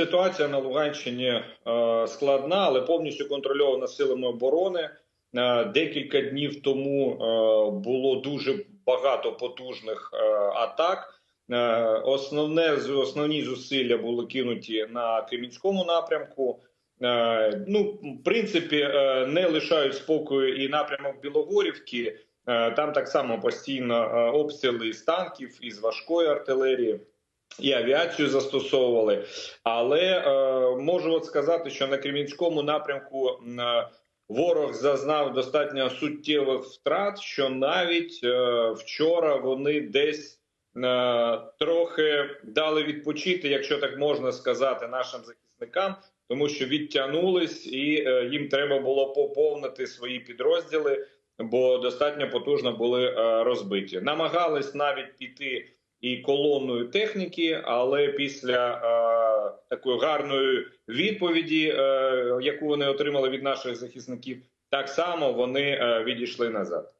Ситуація на Луганщині е, складна, але повністю контрольована силами оборони. Е, декілька днів тому е, було дуже багато потужних атак. Основне основні зусилля були кинуті на Кремінському напрямку. Ну, в принципі, не лишають спокою і напрямок Білогорівки. Там так само постійно обстріли із танків, із важкої артилерії. І авіацію застосовували, але е, можу от сказати, що на Кремінському напрямку е, ворог зазнав достатньо суттєвих втрат, що навіть е, вчора вони десь е, трохи дали відпочити, якщо так можна сказати, нашим захисникам, тому що відтягнулись, і е, їм треба було поповнити свої підрозділи, бо достатньо потужно були е, розбиті. Намагались навіть піти і колонною техніки, але після е, такої гарної відповіді, е, яку вони отримали від наших захисників, так само вони е, відійшли назад.